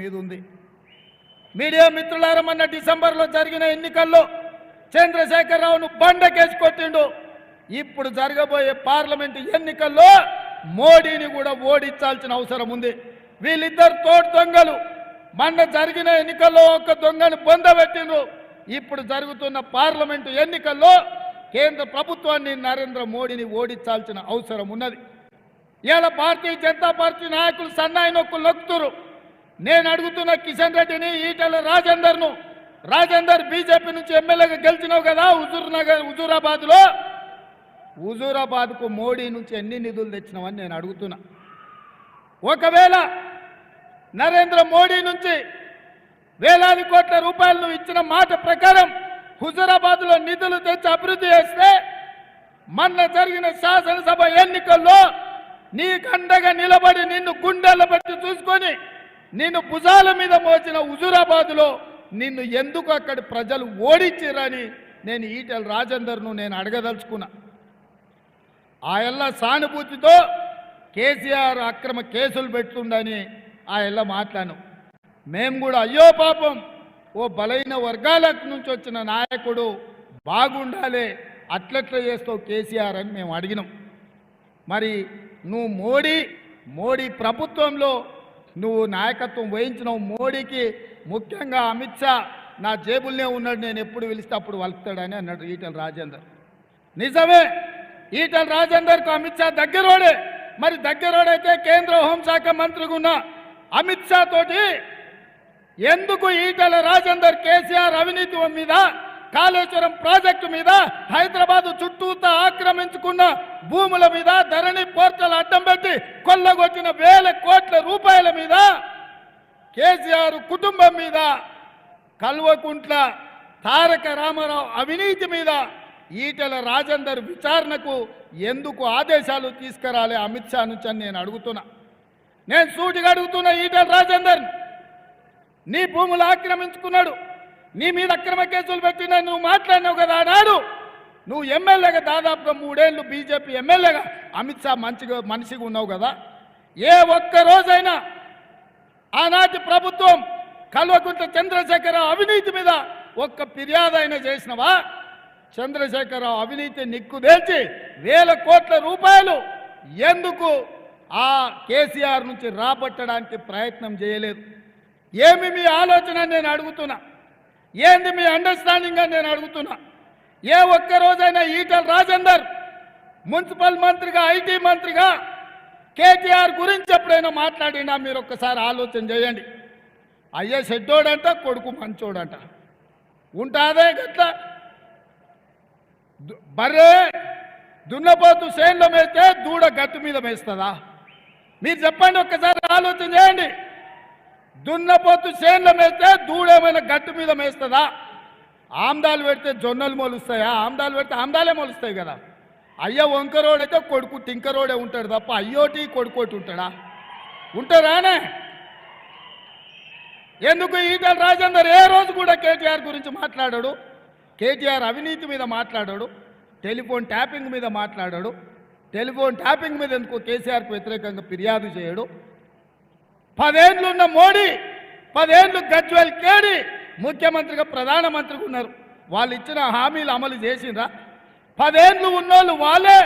మీద ఉంది మీడియా మిత్రులారా మొన్న డిసెంబర్లో జరిగిన ఎన్నికల్లో చంద్రశేఖరరావును బండకేసి కొట్టిండు. ఇప్పుడు జరగబోయే పార్లమెంటు ఎన్నికల్లో మోడీని కూడా ఓడించాల్సిన అవసరం ఉంది. వీళ్ళిద్దరు తోడు దొంగలు. మొన్న జరిగిన ఎన్నికల్లో ఒక దొంగను పొందబెట్టిండ్రు ఇప్పుడు జరుగుతున్న పార్లమెంటు ఎన్నికల్లో కేంద్ర ప్రభుత్వాన్ని నరేంద్ర మోడీని ఓడించాల్సిన అవసరం ఉన్నది. ఇలా భారతీయ జనతా పార్టీ నాయకులు సన్నాయి నొక్కులు నొక్కుతురు నేను అడుగుతున్న కిషన్ రెడ్డిని ఈటల రాజేందర్ను రాజేందర్ బీజేపీ నుంచి ఎమ్మెల్యేగా గెలిచినావు కదా హుజూర్ నగర్ హుజూరాబాద్లో? హుజూరాబాద్కు మోడీ నుంచి ఎన్ని నిధులు తెచ్చినావని నేను అడుగుతున్నా. ఒకవేళ నరేంద్ర మోడీ నుంచి వేలాది కోట్ల రూపాయలు ఇచ్చిన మాట ప్రకారం హుజూరాబాద్లో నిధులు తెచ్చి అభివృద్ధి చేస్తే మొన్న జరిగిన శాసనసభ ఎన్నికల్లో నీకండగా నిలబడి నిన్ను గుండెల్లో పెట్టి చూసుకొని నిన్ను భుజాల మీద మోచిన హుజూరాబాద్లో నిన్ను ఎందుకు అక్కడి ప్రజలు ఓడించిరని నేను ఈటెల రాజేందర్ను నేను అడగదలుచుకున్నా. ఆ ఎల్ల సానుభూతితో కేసీఆర్ అక్రమ కేసులు పెడుతుండని ఆ ఎల్ల మేము కూడా అయ్యో పాపం ఓ బలైన వర్గాల నుంచి వచ్చిన నాయకుడు బాగుండాలి అట్లట్ల చేస్తావు కేసీఆర్ అని మేము అడిగినాం. మరి నువ్వు మోడీ మోడీ ప్రభుత్వంలో నువ్వు నాయకత్వం వహించినావు మోడీకి ముఖ్యంగా అమిత్ షా. నా జేబుల్నే ఉన్నాడు నేను ఎప్పుడు పిలిస్తే అప్పుడు వలుపుతాడని అన్నాడు ఈటల రాజేందర్. నిజమే ఈటల రాజేందర్కు అమిత్ షా దగ్గరోడే. మరి దగ్గరోడైతే కేంద్ర హోంశాఖ మంత్రిగా ఉన్న అమిత్ షా తోటి ఎందుకు ఈటల రాజేందర్ కేసీఆర్ అవినీతి మీద కాళేశ్వరం ప్రాజెక్టు మీద హైదరాబాద్ చుట్టూతా ఆక్రమించుకున్న భూముల మీద ధరణి పోర్టల్ అడ్డం పెట్టి కొల్లగొచ్చిన వేల కోట్ల రూపాయల మీద కేసీఆర్ కుటుంబం మీద కల్వకుంట్ల తారక రామారావు అవినీతి మీద ఈటెల రాజేందర్ విచారణకు ఎందుకు ఆదేశాలు తీసుకురాలే అమిత్ షా నుంచి అని నేను అడుగుతున్నా. నేను సూటిగా అడుగుతున్నా ఈటెల రాజేందర్ నీ భూములు ఆక్రమించుకున్నాడు. నీ మీద అక్రమ కేసులు పెట్టిన నువ్వు మాట్లాడినావు కదా నాడు నువ్వు ఎమ్మెల్యేగా దాదాపుగా మూడేళ్ళు బీజేపీ ఎమ్మెల్యేగా అమిత్ షా మంచిగా మనిషిగా ఉన్నావు కదా. ఏ ఒక్క రోజైనా ఆనాటి ప్రభుత్వం కల్వకుంట చంద్రశేఖరరావు అవినీతి మీద ఒక్క ఫిర్యాదు అయినా చేసినవా? చంద్రశేఖరరావు అవినీతి నిక్కుదేల్చి వేల కోట్ల రూపాయలు ఎందుకు ఆ కేసీఆర్ నుంచి రాబట్టడానికి ప్రయత్నం చేయలేదు? ఏమి మీ ఆలోచన నేను అడుగుతున్నా. ఏంది మీ అండర్స్టాండింగ్ అని నేను అడుగుతున్నా? ఏ ఒక్క రోజైనా ఈటల రాజేందర్ మున్సిపల్ మంత్రిగా ఐటీ మంత్రిగా కేటీఆర్ గురించి ఎప్పుడైనా మాట్లాడినా మీరు ఒక్కసారి ఆలోచన చేయండి. అయ్యే చెడ్డోడంట కొడుకు మంచోడంట. ఉంటాదే గట్లా? బర్రే దున్నపోతు చేనులో మేస్తే దూడ గట్టు మీద మేస్తుందా? మీరు చెప్పండి ఒక్కసారి ఆలోచన చేయండి. దున్నపోతు చేనులో మేస్తే దూడేమైనా గట్టు మీద మేస్తుందా? ఆమ్దాలు పెడితే జొన్నలు మొలుస్తాయా? ఆమ్దాలు పెడితే ఆమ్దాలే మొలుస్తాయి కదా. అయ్య వంకరోడైతే కొడుకు టింకరోడే ఉంటాడు తప్ప అయ్యోటి కొడుకోటి ఉంటాడా? ఉంటారానే ఎందుకు ఈటల రాజేందర్ ఏ రోజు కూడా కేటీఆర్ గురించి మాట్లాడాడు? కేటీఆర్ అవినీతి మీద మాట్లాడాడు టెలిఫోన్ ట్యాపింగ్ మీద మాట్లాడాడు టెలిఫోన్ ట్యాపింగ్ మీద ఎందుకు కేసీఆర్కు వ్యతిరేకంగా ఫిర్యాదు చేయడు. పదేండ్లు ఉన్న మోడీ పదేండ్లు గజ్వల్ కేడి ముఖ్యమంత్రిగా ప్రధానమంత్రిగా ఉన్నారు. వాళ్ళు ఇచ్చిన హామీలు అమలు చేసిండ్రా. పదేండ్లు ఉన్నోళ్ళు వాళ్ళే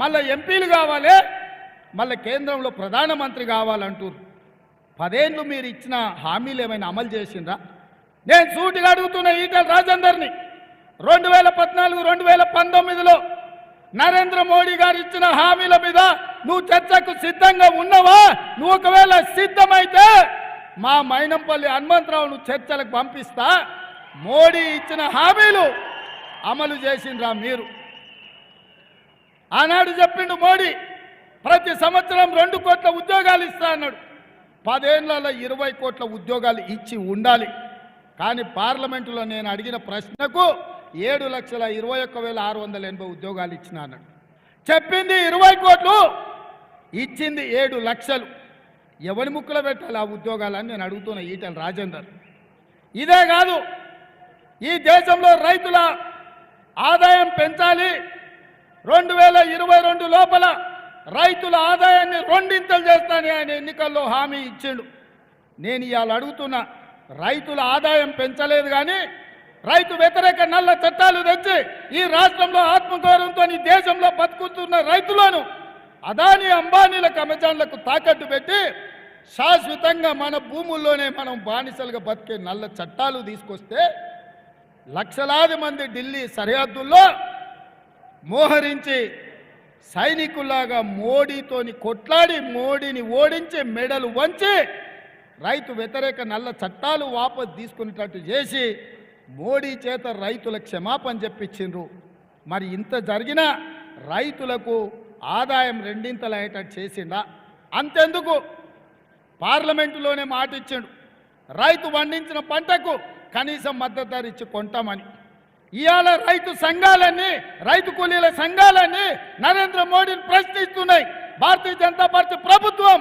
మళ్ళీ ఎంపీలు కావాలి మళ్ళీ కేంద్రంలో ప్రధానమంత్రి కావాలంటారు పదేండ్లు మీరు ఇచ్చిన హామీలు ఏమైనా అమలు చేసిండ్రా? నేను సూటిగా అడుగుతున్న ఈటల రాజేందర్ని రెండు వేల పద్నాలుగు రెండు వేల పంతొమ్మిదిలో నరేంద్ర మోడీ గారు ఇచ్చిన హామీల మీద నువ్వు చర్చకు సిద్ధంగా ఉన్నావా? నువ్వు ఒకవేళ సిద్ధమైతే మా మైనంపల్లి హనుమంతరావును చర్చలకు పంపిస్తా. మోడీ ఇచ్చిన హామీలు అమలు చేసిండ్రా మీరు. ఆనాడు చెప్పిండు మోడీ ప్రతి సంవత్సరం రెండు కోట్ల ఉద్యోగాలు ఇస్తా అన్నాడు. పదేళ్ళలో ఇరవై కోట్ల ఉద్యోగాలు ఇచ్చి ఉండాలి. కానీ పార్లమెంటులో నేను అడిగిన ప్రశ్నకు ఏడు లక్షల ఇరవై ఒక్క వేల ఆరు వందల ఎనభై ఉద్యోగాలు ఇచ్చిన అన్నాడు. చెప్పింది ఇరవై కోట్లు ఇచ్చింది ఏడు లక్షలు. ఎవరి ముక్కులో పెట్టాలి ఆ ఉద్యోగాలని నేను అడుగుతున్న ఈటల రాజేందర్. ఇదే కాదు ఈ దేశంలో రైతుల ఆదాయం పెంచాలి. రెండు వేల ఇరవై రెండు లోపల రైతుల ఆదాయాన్ని రెండింతలు చేస్తానని ఆయన ఎన్నికల్లో హామీ ఇచ్చిండు. నేను ఇవాళ అడుగుతున్నా రైతుల ఆదాయం పెంచలేదు కానీ రైతు వ్యతిరేక నల్ల చట్టాలు తెచ్చి ఈ రాష్ట్రంలో ఆత్మగౌరవంతో ఈ దేశంలో బతుకుతున్న రైతులను అదాని అంబానీలకు అమెజాన్లకు తాకట్టు పెట్టి శాశ్వతంగా మన భూముల్లోనే మనం బానిసలుగా బతికే నల్ల చట్టాలు తీసుకొస్తే లక్షలాది మంది ఢిల్లీ సరిహద్దుల్లో మోహరించి సైనికుల్లాగా మోడీతోని కొట్లాడి మోడీని ఓడించి మెడలు వంచి రైతు వ్యతిరేక నల్ల చట్టాలు వాపసు తీసుకునేటట్టు చేసి మోడీ చేత రైతుల క్షమాపణ చెప్పించిండ్రు. మరి ఇంత జరిగినా రైతులకు ఆదాయం రెండింతలు అయ్యేటట్టు చేసిండా. అంతెందుకు? పార్లమెంటులోనే మాట ఇచ్చాడు రైతు పండించిన పంటకు కనీసం మద్దతు ధర ఇచ్చి కొంటామని. ఇవాళ రైతు సంఘాలన్నీ రైతు కూలీల సంఘాలన్నీ నరేంద్ర మోడీని ప్రశ్నిస్తున్నాయి. భారతీయ జనతా పార్టీ ప్రభుత్వం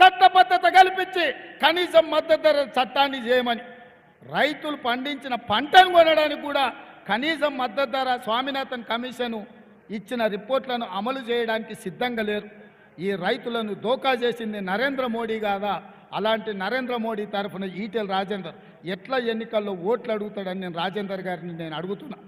చట్టబద్ధత కల్పించి కనీసం మద్దతు ధర చట్టాన్ని చేయమని. రైతులు పండించిన పంటను కొనడానికి కూడా కనీసం మద్దతు ధర స్వామినాథన్ కమిషను ఇచ్చిన రిపోర్ట్లను అమలు చేయడానికి సిద్ధంగా లేరు. ఈ రైతులను దోకా చేసింది నరేంద్ర మోడీ కాదా? అలాంటి నరేంద్ర మోడీ తరఫున ఈటెల రాజేందర్ ఎట్లా ఎన్నికల్లో ఓట్లు అడుగుతాడని నేను రాజేందర్ గారిని నేను అడుగుతున్నా.